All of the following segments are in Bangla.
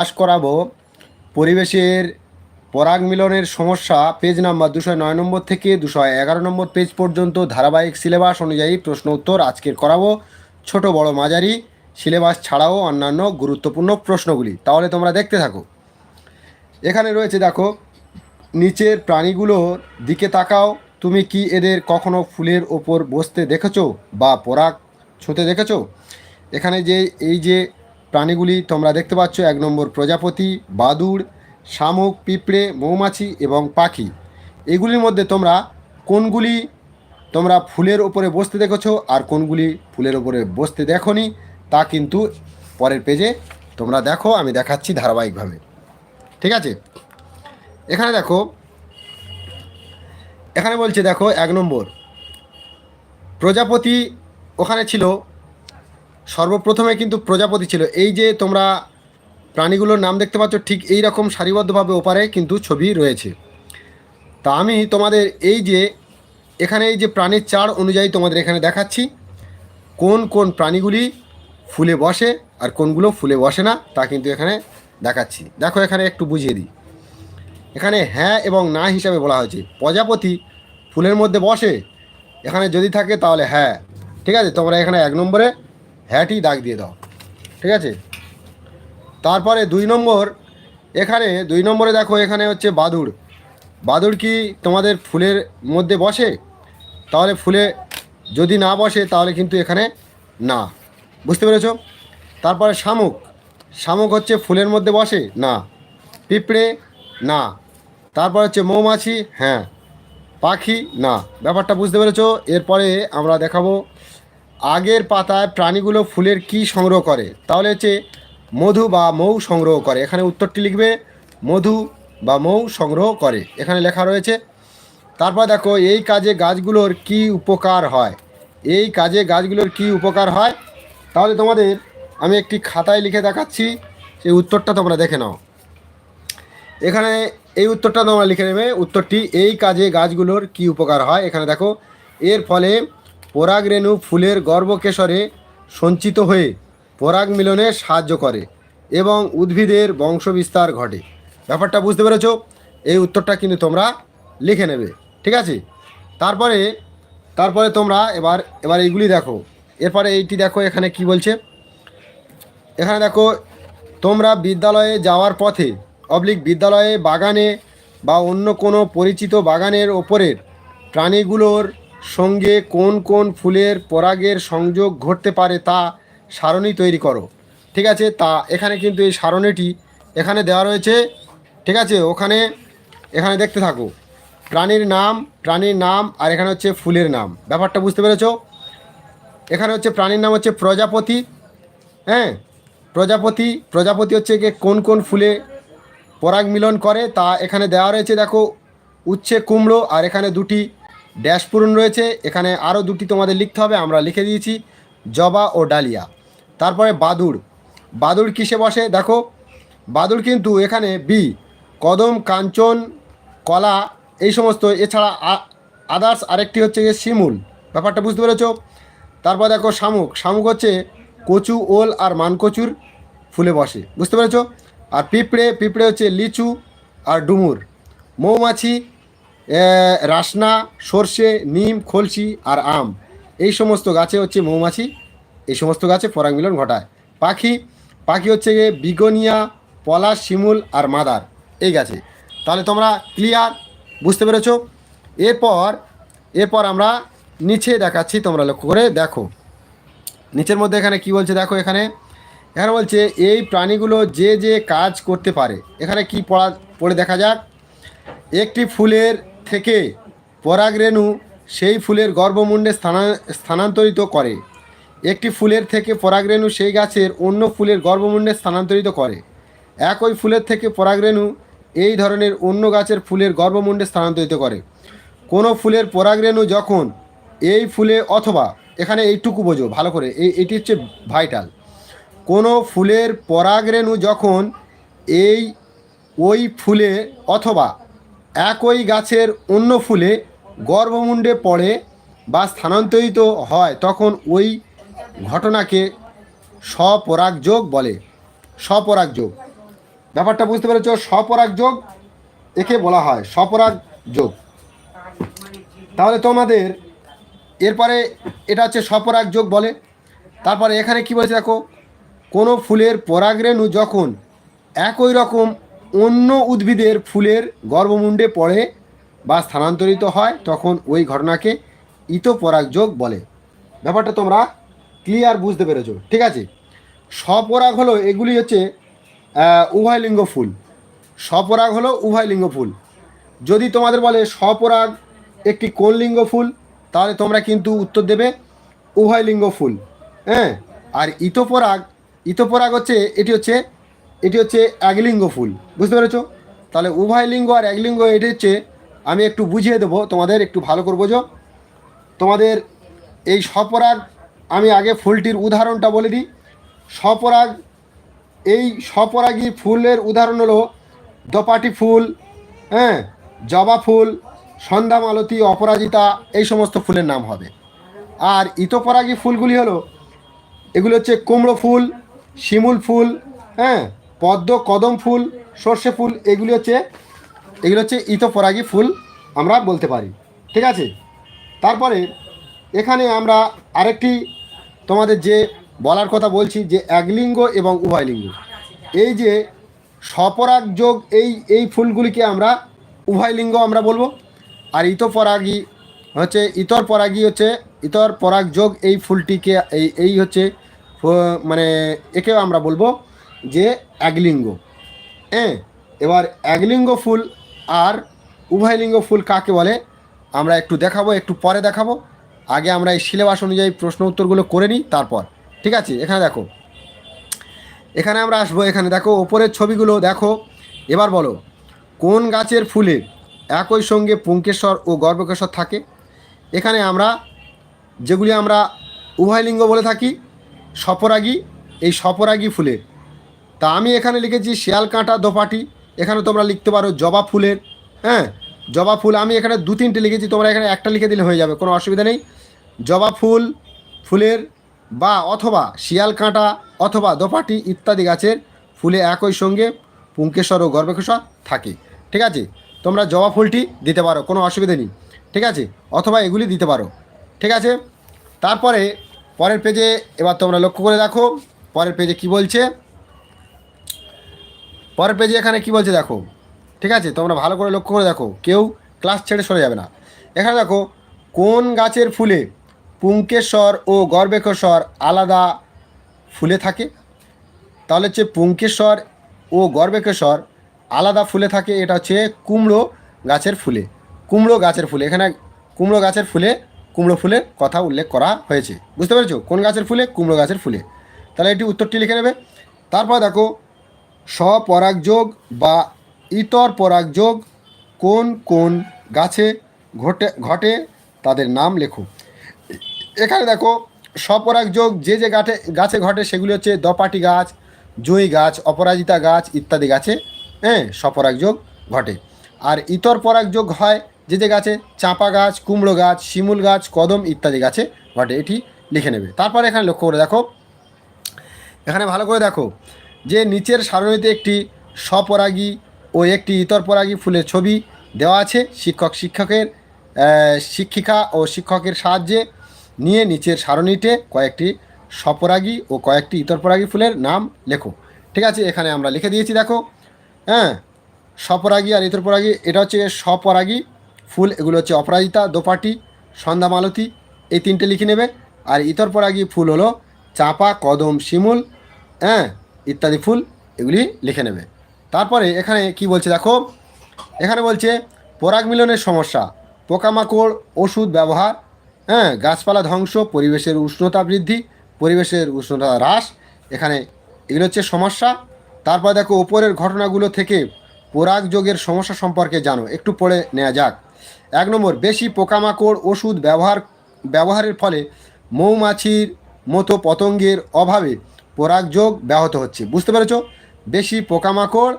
পাশ করাবো। পরিবেশের পরাগ মিলনের সমস্যা পেজ নাম্বার দুশো নয় নম্বর থেকে দুশো এগারো নম্বর পেজ পর্যন্ত ধারাবাহিক সিলেবাস অনুযায়ী প্রশ্ন উত্তর আজকের করাবো। ছোট, বড়, মাঝারি সিলেবাস ছাড়াও অন্যান্য গুরুত্বপূর্ণ প্রশ্নগুলি। তাহলে তোমরা দেখতে থাকো। এখানে রয়েছে দেখো, নিচের প্রাণীগুলোর দিকে তাকাও। তুমি কি এদের কখনো ফুলের ওপর বসতে দেখেছ বা পরাগ ছুঁতে দেখেছ? এখানে যে, এই যে প্রাণীগুলি তোমরা দেখতে পাচ্ছ, এক নম্বর প্রজাপতি, বাদুড়, শামুক, পিঁপড়ে, মৌমাছি এবং পাখি। এগুলির মধ্যে তোমরা কোনগুলি তোমরা ফুলের ওপরে বসতে দেখেছ আর কোনগুলি ফুলের ওপরে বসতে দেখোনি, তা কিন্তু পরের পেজে তোমরা দেখো, আমি দেখাচ্ছি ধারাবাহিকভাবে। ঠিক আছে? এখানে দেখো, এখানে বলছে দেখো, এক নম্বর, প্রজাপতি ওখানে ছিল সর্বপ্রথমে কিন্তু প্রজাপতি ছিল। এই যে তোমরা প্রাণীগুলোর নাম দেখতে পাচ্ছ, ঠিক এই রকম সারিবদ্ধভাবে ওপারে কিন্তু ছবি রয়েছে। তা আমি তোমাদের এই যে, এখানে এই যে প্রাণীর চার অনুযায়ী তোমাদের এখানে দেখাচ্ছি। কোন কোন প্রাণীগুলি ফুলে বসে আর কোনগুলো ফুলে বসে না, তা কিন্তু এখানে দেখাচ্ছি। দেখো এখানে একটু বুঝিয়ে দিই। এখানে হ্যাঁ এবং না হিসাবে বলা হয়েছে। প্রজাপতি ফুলের মধ্যে বসে। এখানে যদি থাকে তাহলে হ্যাঁ। ঠিক আছে? তোমরা এখানে এক নম্বরে হ্যাঁটি দাগ দিয়ে দাও, ঠিক আছে? তারপরে দুই নম্বর, এখানে, দুই নম্বরে দেখো এখানে হচ্ছে বাদুড়। বাদুড় কি তোমাদের ফুলের মধ্যে বসে? তাহলে ফুলে যদি না বসে, তাহলে কিন্তু এখানে না। বুঝতে পেরেছ? তারপরে শামুক। শামুক হচ্ছে ফুলের মধ্যে বসে? না। পিঁপড়ে? না। তারপর হচ্ছে মৌমাছি? হ্যাঁ। পাখি? না। ব্যাপারটা বুঝতে পেরেছ? এরপরে আমরা দেখাবো আগের পাতায় প্রাণীগুলো ফুলের কি সংগ্রহ করে? তাহলে হচ্ছে মধু বা মৌ সংগ্রহ করে। এখানে উত্তরটি লিখবে, মধু বা মৌ সংগ্রহ করে। এখানে লেখা রয়েছে, তারপর দেখো, এই কাজে গাছগুলোর কি উপকার হয়? এই কাজে গাছগুলোর কি উপকার হয়? তাহলে তোমাদের আমি একটি খাতায় লিখে দেখাচ্ছি, সেই উত্তরটা তোমরা দেখে নাও। এখানে এই উত্তরটা তোমরা লিখে নেবে, উত্তরটি, এই কাজে গাছগুলোর কি উপকার হয়? এখানে দেখো, এর ফলে পরাগ রেণু ফুলের গর্ভকেশরে সঞ্চিত হয়ে পরাগ মিলনে সাহায্য করে এবং উদ্ভিদের বংশবিস্তার ঘটে। ব্যাপারটা বুঝতে পেরেছ? এই উত্তরটা কিন্তু তোমরা লিখে নেবে, ঠিক আছে? তারপরে তারপরে তোমরা এবার এবার এইগুলি দেখো। এরপরে এইটি দেখো, এখানে কি বলছে? এখানে দেখো, তোমরা বিদ্যালয়ে যাওয়ার পথে অবলিক বিদ্যালয়ে বাগানে বা অন্য কোনো পরিচিত বাগানের ওপরের প্রাণীগুলোর সঙ্গে কোন কোন ফুলের পরাগের সংযোগ ঘটতে পারে তা সারণী তৈরি করো। ঠিক আছে? তা এখানে কিন্তু এই সারণীটি এখানে দেওয়া রয়েছে। ঠিক আছে? ওখানে এখানে দেখতে থাকো। প্রাণীর নাম প্রাণীর নাম আর এখানে হচ্ছে ফুলের নাম। ব্যাপারটা বুঝতে পেরেছ? এখানে হচ্ছে প্রাণীর নাম হচ্ছে প্রজাপতি। হ্যাঁ? প্রজাপতি প্রজাপতি হচ্ছে গিয়ে কোন কোন ফুলে পরাগ মিলন করে। তা এখানে দেওয়া রয়েছে, দেখো, উচ্ছে, কুমড়ো আর এখানে দুটি ড্যাশ পূরণ রয়েছে। এখানে আরও দুটি তোমাদের লিখতে হবে, আমরা লিখে দিয়েছি, জবা ও ডালিয়া। তারপরে বাদুড়। বাদুড় কিসে বসে? দেখো, বাদুড় কিন্তু এখানে বি, কদম, কাঞ্চন, কলা, এই সমস্ত। এছাড়া আদার্স আরেকটি হচ্ছে গিয়ে শিমুল। ব্যাপারটা বুঝতে পেরেছ? তারপর দেখো শামুক। শামুক হচ্ছে কচু, ওল আর মানকচুর ফুলে বসে। বুঝতে পেরেছ? আর পিঁপড়ে পিঁপড়ে হচ্ছে লিচু আর ডুমুর। মৌমাছি রাসনা, সর্ষে, নিম খলসি আর আম। এই সমস্ত গাছে হচ্ছে মৌমাছি। এই সমস্ত গাছে পরাগ মিলন ঘটায়। পাখি পাখি হচ্ছে গিয়ে বিগনিয়া, পলাশ, শিমুল আর মাদার এই গাছে। তাহলে তোমরা ক্লিয়ার বুঝতে পেরেছ? এরপর এরপর আমরা নিচে দেখাচ্ছি, তোমরা লক্ষ্য করে দেখো। নিচের মধ্যে এখানে কি বলছে দেখো এখানে? এখানে বলছে, এই প্রাণীগুলো যে যে কাজ করতে পারে। এখানে কি পড়া, পড়ে দেখা যাক। একটি ফুলের থেকে পরাগরেণু সেই ফুলের গর্ভমুণ্ডে স্থানা, স্থানান্তরিত করে। একটি ফুলের থেকে পরাগরেণু সেই গাছের অন্য ফুলের গর্ভমুণ্ডে স্থানান্তরিত করে। একই ফুলের থেকে পরাগরেণু এই ধরনের অন্য গাছের ফুলের গর্ভমুণ্ডে স্থানান্তরিত করে। কোনো ফুলের পরাগরেণু যখন এই ফুলে অথবা এখানে এইটুকু বোঝো, ভালো করে এই এটি হচ্ছে ভাইটাল। কোনো ফুলের পরাগরেণু যখন এই, ওই ফুলে অথবা একই গাছের অন্য ফুলে গর্ভমুণ্ডে পড়ে বা স্থানান্তরিত হয়, তখন ওই ঘটনাকে স্বপরাগযোগ বলে। স্বপরাগযোগ। ব্যাপারটা বুঝতে পেরেছ? স্বপরাগযোগ একে বলা হয় স্বপরাগ যোগ তাহলে তোমাদের এরপরে এটা হচ্ছে স্বপরাগযোগ বলে। তারপরে এখানে কি বলছে দেখো? কোনো ফুলের পরাগরেণু যখন একই রকম অন্য উদ্ভিদের ফুলের গর্ভমুণ্ডে পড়ে বা স্থানান্তরিত হয়, তখন ওই ঘটনাকে ইতপরাগ যোগ বলে। ব্যাপারটা তোমরা ক্লিয়ার বুঝতে পেরেছ, ঠিক আছে? স্বপরাগ হলো এগুলি হচ্ছে উভয়লিঙ্গ ফুল। স্বপরাগ হলো উভয়লিঙ্গ ফুল। যদি তোমাদের বলে স্বপরাগ একটি কোন লিঙ্গ ফুল, তাহলে তোমরা কিন্তু উত্তর দেবে উভয় লিঙ্গ ফুল। হ্যাঁ? আর ইতপরাগ ইতপরাগ হচ্ছে, এটি হচ্ছে এটি হচ্ছে একলিঙ্গ ফুল, বুঝতে পেরেছ? তাহলে উভয় লিঙ্গ আর একলিঙ্গ, এটি হচ্ছে, আমি একটু বুঝিয়ে দেবো, তোমাদের একটু ভালো করব বোঝো। তোমাদের এই স্বপরাগ, আমি আগে ফুলটির উদাহরণটা বলে দিই। স্বপরাগ, এই স্বপরাগী ফুলের উদাহরণ হলো দপাটি ফুল হ্যাঁ জবা ফুল সন্ধ্যা মালতী অপরাজিতা, এই সমস্ত ফুলের নাম হবে। আর ইতপরাগী ফুলগুলি হলো, এগুলো হচ্ছে কুমড়ো ফুল, শিমুল ফুল হ্যাঁ পদ্ম, কদম ফুল, সর্ষে ফুল, এগুলি হচ্ছে, এগুলো হচ্ছে ইতপরাগী ফুল আমরা বলতে পারি। ঠিক আছে? তারপরে এখানে আমরা আরেকটি তোমাদের যে বলার কথা বলছি, যে একলিঙ্গ এবং উভয়লিঙ্গ। এই যে স্বপরাগ যোগ এই এই ফুলগুলিকে আমরা উভয়লিঙ্গ আমরা বলব, আর ইতপরাগী হচ্ছে ইতর পরাগী হচ্ছে ইতর পরাগ যোগ এই ফুলটিকে, এই এই হচ্ছে মানে একেও আমরা বলব যে একলিঙ্গ। হ্যাঁ এবার একলিঙ্গ ফুল আর উভয়লিঙ্গ ফুল কাকে বলে? আমরা একটু দেখাবো, একটু পরে দেখাবো। আগে আমরা এই সিলেবাস অনুযায়ী প্রশ্ন উত্তরগুলো করে নিই, তারপর। ঠিক আছে? এখানে দেখো। এখানে আমরা আসব, এখানে দেখো, ওপরের ছবিগুলো দেখো। এবার বলো, কোন গাছের ফুলে একই সঙ্গে পুঙ্কেশ্বর ও গর্ভকেশ্বর থাকে? এখানে আমরা যেগুলি আমরা উভয়লিঙ্গ বলে থাকি, সপরাগী, এই সপরাগী ফুলের তা আমি এখানে লিখেছি শিয়াল কাঁটা দোপাটি। এখানে তোমরা লিখতে পারো জবা ফুলের হ্যাঁ? জবা ফুল আমি এখানে দু তিনটে লিখেছি, তোমরা এখানে একটা লিখে দিলে হয়ে যাবে, কোনো অসুবিধা নেই। জবা ফুল, ফুলের বা অথবা শিয়াল কাঁটা অথবা দোপাটি ইত্যাদি গাছের ফুলে একই সঙ্গে পুঙ্কেশ্বর ও গর্ভকেশ্বর থাকে, ঠিক আছে? তোমরা জবা ফুলটি দিতে পারো, কোনো অসুবিধা নেই, ঠিক আছে? অথবা এগুলি দিতে পারো, ঠিক আছে? তারপরে, পরের পেজে এবার তোমরা লক্ষ্য করে দেখো, পরের পেজে কি বলছে? পরের পেজে এখানে কি বলছে দেখো? ঠিক আছে? তোমরা ভালো করে লক্ষ্য করে দেখো। কেউ ক্লাস ছেড়ে সরে যাবে না। এখানে দেখো, কোন গাছের ফুলে পুঙ্কেশ্বর ও গর্ভেশ্বর আলাদা ফুলে থাকে? তাহলে হচ্ছে পুঙ্কেশ্বর ও গর্ভেশ্বর আলাদা ফুলে থাকে, এটা হচ্ছে কুমড়ো গাছের ফুলে। কুমড়ো গাছের ফুলে, এখানে কুমড়ো গাছের ফুলে, কুমড়ো ফুলের কথা উল্লেখ করা হয়েছে। বুঝতে পেরেছ? কোন গাছের ফুলে? কুমড়ো গাছের ফুলে। তাহলে এটি উত্তরটি লিখে নেবে। তারপর দেখো স্বপরাগযোগ বা ইতর পরাগযোগ কোন কোন গাছে ঘটে ঘটে তাদের নাম লেখো। এখানে দেখো, স্বপরাগযোগ যে যে গাছে গাছে ঘটে সেগুলি হচ্ছে দপাটি গাছ, জুঁই গাছ, অপরাজিতা গাছ ইত্যাদি গাছে হ্যাঁ স্বপরাগযোগ ঘটে। আর ইতর পরাগযোগ হয় যে যে গাছে চাঁপা গাছ, কুমড়ো গাছ, শিমুল গাছ, কদম ইত্যাদি গাছে ঘটে, এটি লিখে নেবে। তারপর এখানে লক্ষ্য করে দেখো, এখানে ভালো করে দেখো যে নিচের সারণীতে একটি স্বপরাগী ও একটি ইতর পরাগী ফুলের ছবি দেওয়া আছে, শিক্ষক, শিক্ষকের শিক্ষিকা ও শিক্ষকের সাহায্যে নিয়ে নিচের সারণীতে কয়েকটি স্বপরাগী ও কয়েকটি ইতর পরাগী ফুলের নাম লেখো। ঠিক আছে, এখানে আমরা লিখে দিয়েছি, দেখো। হ্যাঁ স্বপরাগী আর ইতর পরাগী, এটা হচ্ছে স্বপরাগী ফুল, এগুলো হচ্ছে অপরাজিতা, দোপাটি, সন্ধ্যা মালতী, এই তিনটে লিখে নেবে। আর ইতর পরাগী ফুল হলো চাঁপা, কদম, শিমুল হ্যাঁ ইত্যাদি ফুল এগুলি লিখে নেবে। তারপরে এখানে কি বলছে দেখো? এখানে বলছে, পরাগ মিলনের সমস্যা, পোকামাকড়, ওষুধ ব্যবহার হ্যাঁ গাছপালা ধ্বংস, পরিবেশের উষ্ণতা বৃদ্ধি, পরিবেশের উষ্ণতা হ্রাস, এখানে এগুলো হচ্ছে সমস্যা। তারপর দেখো, ওপরের ঘটনাগুলো থেকে পরাগ যোগের সমস্যা সম্পর্কে জানো, একটু পড়ে নেওয়া যাক। এক নম্বর, বেশি পোকামাকড়, ওষুধ ব্যবহার, ব্যবহারের ফলে মৌমাছির মতো পতঙ্গের অভাবে পরাগযোগ ব্যাহত হচ্ছে। বুঝতে পেরেছ? বেশি পোকামাকড়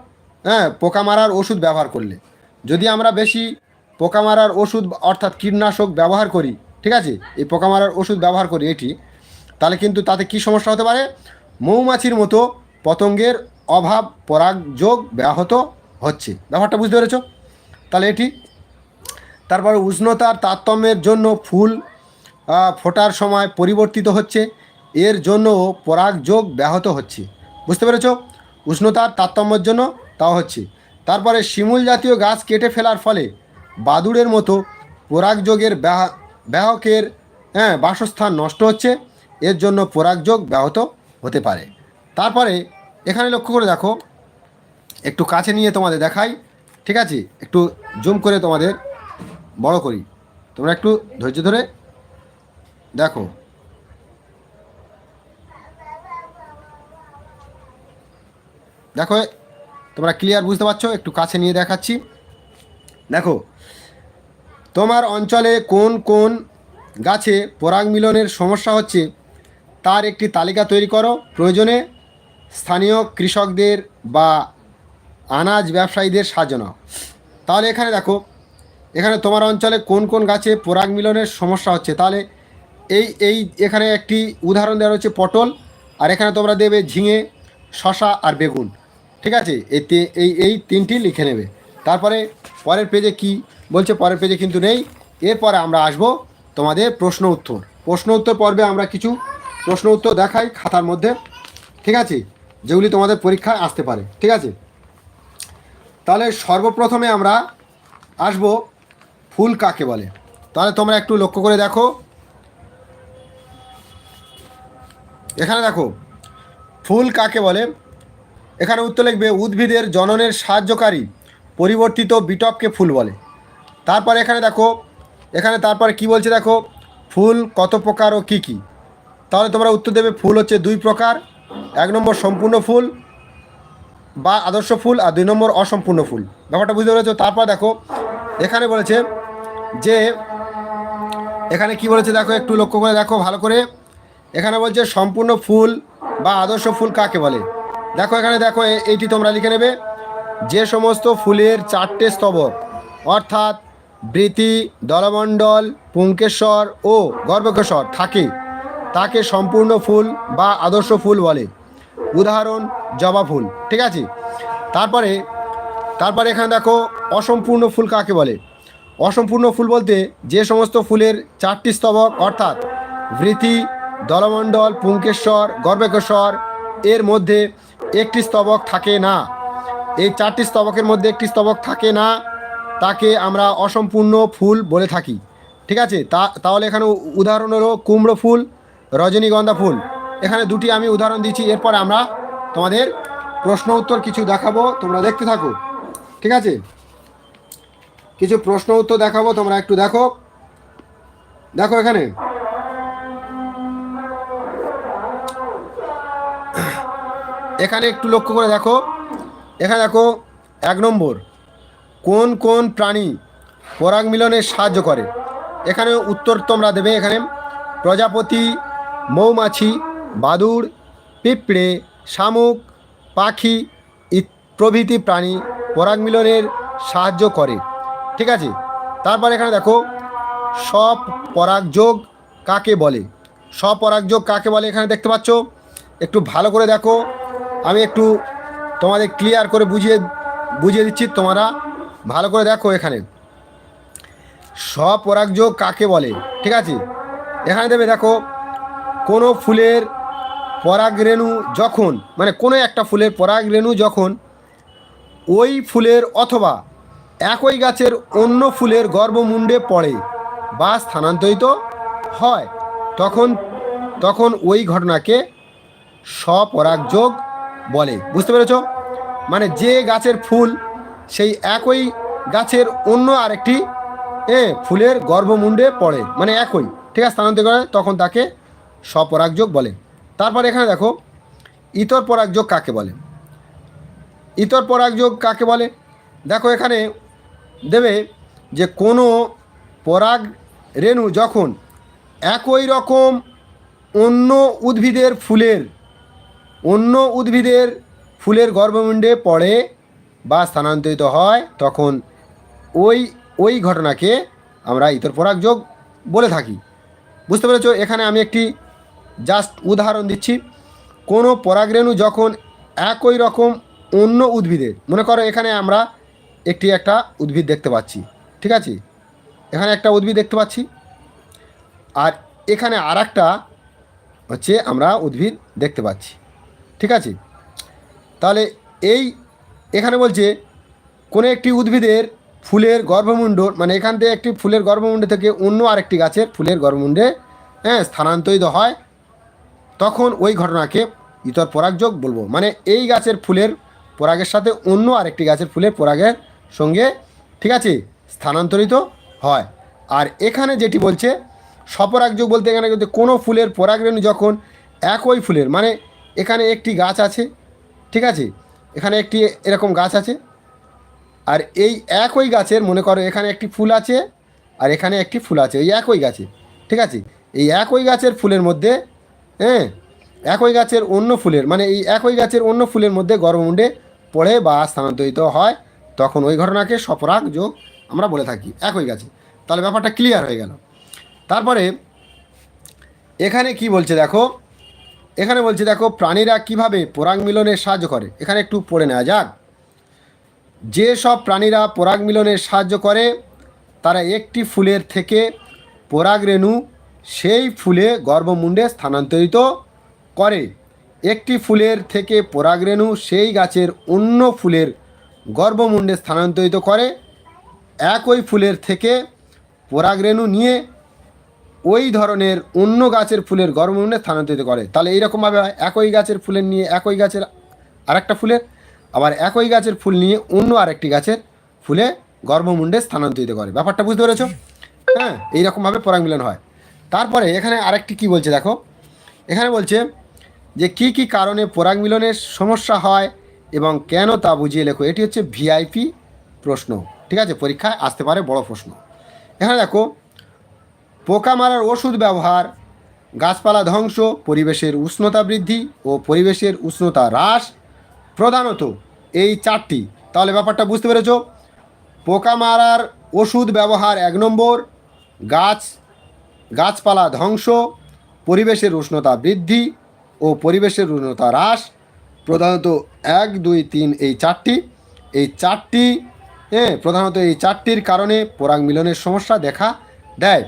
হ্যাঁ পোকা মারার ওষুধ ব্যবহার করলে। যদি আমরা বেশি পোকা মারার ওষুধ, অর্থাৎ কীটনাশক ব্যবহার করি, ঠিক আছে? এই পোকা মারার ওষুধ ব্যবহার করি এটি, তাহলে কিন্তু তাতে কি সমস্যা হতে পারে? মৌমাছির মতো পতঙ্গের অভাব পরাগযোগ ব্যাহত হচ্ছে। ব্যাপারটা বুঝতে পেরেছ? তাহলে এটি। তারপরে উষ্ণতার তারতম্যের জন্য ফুল ফোটার সময় পরিবর্তিত হচ্ছে। এর জন্য পরাগযোগ ব্যাহত হচ্ছে। বুঝতে পেরেছ? উষ্ণতার তারতম্যের জন্য তাও হচ্ছে। তারপরে শিমুল জাতীয় গাছ কেটে ফেলার ফলে বাদুড়ের মতো পরাগযোগের ব্যাহ- ব্যাহকের হ্যাঁ বাসস্থান নষ্ট হচ্ছে। এর জন্য পরাগযোগ ব্যাহত হতে পারে। তারপরে এখানে লক্ষ্য করে দেখো, একটু কাছে নিয়ে তোমাদের দেখাই, ঠিক আছে? একটু জুম করে তোমাদের বড় করি। তোমরা একটু ধৈর্য ধরে দেখো। দেখো, তোমরা ক্লিয়ার বুঝতে পারছ? একটু কাছে নিয়ে দেখাচ্ছি। দেখো, তোমার অঞ্চলে কোন কোন গাছে পরাগ মিলনের সমস্যা হচ্ছে, তার একটি তালিকা তৈরি করো। প্রয়োজনে স্থানীয় কৃষকদের বা আনাজ ব্যবসায়ীদের সাহায্য নাও। তাহলে এখানে দেখো, এখানে তোমার অঞ্চলে কোন কোন গাছে পরাগ মিলনের সমস্যা হচ্ছে? তাহলে এই এই এখানে একটি উদাহরণ দেওয়া হচ্ছে পটল, আর এখানে তোমরা দেবে ঝিঙে শশা আর বেগুন। ঠিক আছে? এই এই তিনটি লিখে নেবে। তারপরে পরের পেজে কি? বলছে পরের পেজে কিন্তু নেই। এরপরে আমরা আসব তোমাদের প্রশ্ন উত্তর। প্রশ্ন উত্তর পর্বে আমরা কিছু প্রশ্ন উত্তর দেখাই খাতার মধ্যে। ঠিক আছে? যেগুলি তোমাদের পরীক্ষায় আসতে পারে। ঠিক আছে? তাহলে সর্বপ্রথমে আমরা আসব ফুল কাকে বলে? তাহলে তোমরা একটু লক্ষ্য করে দেখো। এখানে দেখো, ফুল কাকে বলে? এখানে উত্তর লিখবে, উদ্ভিদের জননের সাহায্যকারী পরিবর্তিত বিটপকে ফুল বলে। তারপর এখানে দেখো, এখানে তারপর কি বলছে দেখো, ফুল কত প্রকার ও কী কী? তাহলে তোমরা উত্তর দেবে, ফুল হচ্ছে দুই প্রকার। এক নম্বর সম্পূর্ণ ফুল বা আদর্শ ফুল আর দুই নম্বর অসম্পূর্ণ ফুল। ব্যাপারটা বুঝতে পেরেছ? তারপর দেখো, এখানে বলেছে যে, এখানে কি বলেছে দেখো, একটু লক্ষ্য করে দেখো, ভালো করে। এখানে বলছে সম্পূর্ণ ফুল বা আদর্শ ফুল কাকে বলে? দেখো এখানে, দেখো এইটি তোমরা লিখে নেবে। যে সমস্ত ফুলের চারটে স্তবক, অর্থাৎ বৃতি, দলমণ্ডল, পুঙ্কেশ্বর ও গর্ভকেশ্বর থাকে, তাকে সম্পূর্ণ ফুল বা আদর্শ ফুল বলে। উদাহরণ, জবা ফুল, ঠিক আছে? তারপরে তারপরে এখানে দেখো, অসম্পূর্ণ ফুল কাকে বলে? অসম্পূর্ণ ফুল বলতে যে সমস্ত ফুলের চারটি স্তবক, অর্থাৎ বৃতি, দলমণ্ডল, পুঙ্কেশ্বর গর্ভকেশ্বর এর মধ্যে একটি স্তবক থাকে না। এই চারটি স্তবকের মধ্যে একটি স্তবক থাকে না, তাকে আমরা অসম্পূর্ণ ফুল বলে থাকি। ঠিক আছে? তা, তাহলে এখানে উদাহরণ হলো কুমড়ো ফুল, রজনীগন্ধা ফুল। এখানে দুটি আমি উদাহরণ দিচ্ছি, এরপর আমরা তোমাদের প্রশ্ন উত্তর কিছু দেখাবো, তোমরা দেখতে থাকো। ঠিক আছে? কিছু প্রশ্ন উত্তর দেখাবো, তোমরা একটু দেখো। দেখো এখানে। এখানে একটু লক্ষ্য করে দেখো। এখানে দেখো, এক নম্বর, কোন কোন প্রাণী পরাগ মিলনে সাহায্য করে? এখানে উত্তর তোমরা দেবে এখানে। প্রজাপতি, মৌমাছি, বাদুড়, পিঁপড়ে, শামুক, পাখি প্রভৃতি প্রাণী পরাগ মিলনের সাহায্য করে। ঠিক আছে? তারপর এখানে দেখো সব পরাগযোগ কাকে বলে? স্বপরাগযোগ কাকে বলে এখানে দেখতে পাচ্ছ? একটু ভালো করে দেখো। আমি একটু তোমাদের ক্লিয়ার করে বুঝিয়ে বুঝিয়ে দিচ্ছি, তোমরা ভালো করে দেখো এখানে। স্বপরাগযোগ কাকে বলে? ঠিক আছে? এখানে দেবে, দেখো, কোনো ফুলের পরাগরেণু যখন মানে কোনো একটা ফুলের পরাগরেণু যখন ওই ফুলের অথবা একই গাছের অন্য ফুলের গর্ভমুণ্ডে পড়ে বা স্থানান্তরিত হয়, তখন তখন ওই ঘটনাকে স্বপরাগযোগ বলে। বুঝতে পেরেছ? মানে যে গাছের ফুল, সেই একই গাছের অন্য আরেকটি, এ, ফুলের গর্ভমুণ্ডে পড়ে। মানে একই। ঠিক আছে? স্থানান্তরিত করে তখন তাকে স্বপরাগযোগ বলে। তারপর এখানে দেখো, ইতর পরাগযোগ কাকে বলে? ইতর পরাগযোগ কাকে বলে? দেখো এখানে দেবে যে কোনো পরাগ রেণু যখন একই রকম অন্য উদ্ভিদের ফুলের অন্য উদ্ভিদের ফুলের গর্ভমুণ্ডে পড়ে বা স্থানান্তরিত হয়, তখন ওই ওই ঘটনাকে আমরা ইতর পরাগযোগ বলে থাকি। বুঝতে পেরেছ? এখানে আমি একটি জাস্ট উদাহরণ দিচ্ছি। কোনো পরাগরেণু যখন একই রকম অন্য উদ্ভিদের, মনে করো এখানে আমরা একটি একটা উদ্ভিদ দেখতে পাচ্ছি, ঠিক আছে? এখানে একটা উদ্ভিদ দেখতে পাচ্ছি। আর এখানে আর হচ্ছে আমরা উদ্ভিদ দেখতে পাচ্ছি। ঠিক আছে? তাহলে এই এখানে বলছে, কোনো একটি উদ্ভিদের ফুলের গর্ভমুণ্ড মানে এখান থেকে একটি ফুলের গর্ভমুণ্ড থেকে অন্য আরেকটি গাছের ফুলের গর্ভমুণ্ডে হ্যাঁ স্থানান্তরিত হয়, তখন ওই ঘটনাকে ইতর পরাগযোগ বলব। মানে এই গাছের ফুলের পরাগের সাথে অন্য আরেকটি গাছের ফুলের পরাগের সঙ্গে, ঠিক আছে, স্থানান্তরিত হয়। আর এখানে যেটি বলছে স্বপরাগযোগ বলতে এখানে কিন্তু কোনো ফুলের পরাগরেণু যখন একই ফুলের মানে এখানে একটি গাছ আছে, ঠিক আছে? এখানে একটি এরকম গাছ আছে। আর এই একই গাছের, মনে করো এখানে একটি ফুল আছে, আর এখানে একটি ফুল আছে, এই একই গাছে, ঠিক আছে? এই একই গাছের ফুলের মধ্যে হ্যাঁ? একই গাছের অন্য ফুলের মানে এই একই গাছের অন্য ফুলের মধ্যে গর্ভমুণ্ডে পড়ে বা স্থানান্তরিত হয়, তখন ওই ঘটনাকে সপরাগ যোগ আমরা বলে থাকি, একই গাছে। তাহলে ব্যাপারটা ক্লিয়ার হয়ে গেল। তারপরে, এখানে কি বলছে দেখো? এখানে বলছে, দেখো, প্রাণীরা কীভাবে পরাগ মিলনে সাহায্য করে? এখানে একটু পড়ে নেওয়া যাক। যে সব প্রাণীরা পরাগ মিলনে সাহায্য করে, তারা একটি ফুলের থেকে পরাগরেণু সেই ফুলে গর্ভমুণ্ডে স্থানান্তরিত করে। একটি ফুলের থেকে পরাগরেণু সেই গাছের অন্য ফুলের গর্ভমুণ্ডে স্থানান্তরিত করে। একই ফুলের থেকে পরাগরেণু নিয়ে ওই ধরনের অন্য গাছের ফুলের গর্ভমুণ্ডে স্থানান্তরিত করে। তাহলে এইরকমভাবে একই গাছের ফুলের নিয়ে একই গাছের আরেকটা ফুলের আবার একই গাছের ফুল নিয়ে অন্য আরেকটি গাছের ফুলে গর্ভমুণ্ডে স্থানান্তরিত করে। ব্যাপারটা বুঝতে পেরেছ? হ্যাঁ এইরকমভাবে পরাগ মিলন হয়। তারপরে এখানে আরেকটি কি বলছে দেখো? এখানে বলছে যে কি কি কারণে পরাগ মিলনের সমস্যা হয় এবং কেন তা বুঝিয়ে লেখো। এটি হচ্ছে ভিআইপি প্রশ্ন। ঠিক আছে? পরীক্ষায় আসতে পারে, বড় প্রশ্ন। এখানে দেখো পোকা মারার ওষুধ ব্যবহার, গাছপালা ধ্বংস, পরিবেশের উষ্ণতা বৃদ্ধি ও পরিবেশের উষ্ণতা হ্রাস প্রধানত এই চারটি। তাহলে ব্যাপারটা বুঝতে পেরেছ? পোকা মারার ওষুধ ব্যবহার এক নম্বর, গাছ, গাছপালা ধ্বংস, পরিবেশের উষ্ণতা বৃদ্ধি ও পরিবেশের উষ্ণতা হ্রাস প্রধানত এক, দুই, তিন এই চারটি। এই চারটি হ্যাঁ প্রধানত এই চারটির কারণে পরাগ মিলনের সমস্যা দেখা দেয়।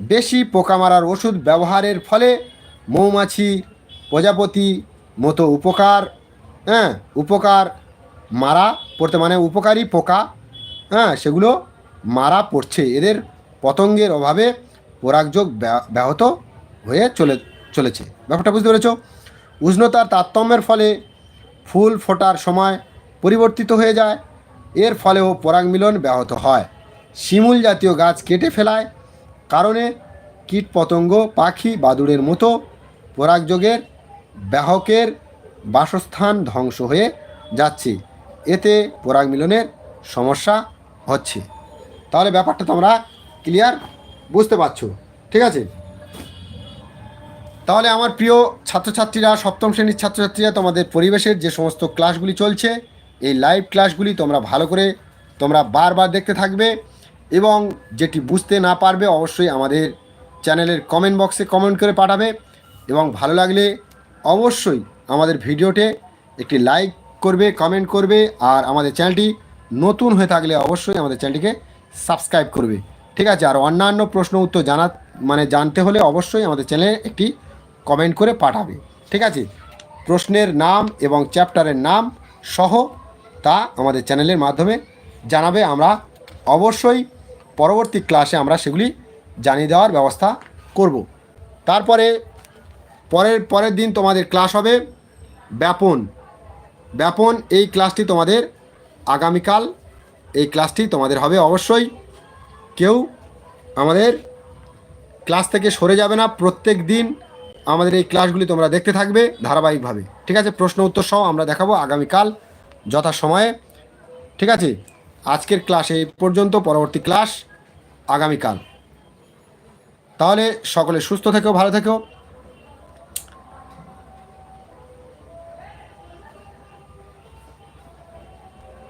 বেশি পোকা মারার ওষুধ ব্যবহারের ফলে মৌমাছি, প্রজাপতি মতো উপকার হ্যাঁ উপকার মারা পড়তে মানে উপকারী পোকা হ্যাঁ সেগুলো মারা পড়ছে। এদের পতঙ্গের অভাবে পরাগযোগ ব্যাহত হয়ে চলে, চলেছে। ব্যাপারটা বুঝতে পেরেছ? উষ্ণতার তারতম্যের ফলে ফুল ফোটার সময় পরিবর্তিত হয়ে যায়। এর ফলেও পরাগ মিলন ব্যাহত হয়। শিমুল জাতীয় গাছ কেটে ফেলায়। কারণে কীটপতঙ্গ, পাখি, বাদুড়ের মতো পরাগযোগের ব্যাহকের বাসস্থান ধ্বংস হয়ে যাচ্ছে। এতে পরাগ মিলনের সমস্যা হচ্ছে। তাহলে ব্যাপারটা তোমরা ক্লিয়ার বুঝতে পারছ, ঠিক আছে? তাহলে আমার প্রিয় ছাত্রছাত্রীরা, সপ্তম শ্রেণির ছাত্রছাত্রীরা, তোমাদের পরিবেশের যে সমস্ত ক্লাসগুলি চলছে, এই লাইভ ক্লাসগুলি তোমরা ভালো করে তোমরা বারবার দেখতে থাকবে। এবং যেটি বুঝতে না পারবে অবশ্যই আমাদের চ্যানেলের কমেন্ট বক্সে কমেন্ট করে পাঠাবে এবং ভালো লাগলে অবশ্যই আমাদের ভিডিওতে একটি লাইক করবে কমেন্ট করবে আর আমাদের চ্যানেলটি নতুন হয়ে থাকলে অবশ্যই আমাদের চ্যানেলটিকে সাবস্ক্রাইব করবে। ঠিক আছে, আর অন্যান্য প্রশ্ন উত্তর জানা মানে জানতে হলে অবশ্যই আমাদের চ্যানেলে একটি কমেন্ট করে পাঠাবে। ঠিক আছে, প্রশ্নের নাম এবং চ্যাপ্টারের নাম সহ তা আমাদের চ্যানেলের মাধ্যমে জানাবে। আমরা অবশ্যই পরবর্তী ক্লাসে আমরা সেগুলি জানিয়ে দেওয়ার ব্যবস্থা করব। তারপরে পরের পরের দিন তোমাদের ক্লাস হবে ব্যাপন। ব্যাপন এই ক্লাসটি তোমাদের আগামীকাল এই ক্লাসটি তোমাদের হবে অবশ্যই। কেউ আমাদের ক্লাস থেকে সরে যাবে না, প্রত্যেক দিন আমাদের এই ক্লাসগুলি তোমরা দেখতে থাকবে ধারাবাহিকভাবে। ঠিক আছে? প্রশ্ন উত্তর সহ আমরা দেখাবো আগামীকাল যথাসময়ে। ঠিক আছে? আজকের ক্লাস এই পর্যন্ত, পরবর্তী ক্লাস আগামীকাল। তাহলে সকলে সুস্থ থেকেও ভালো থেকো।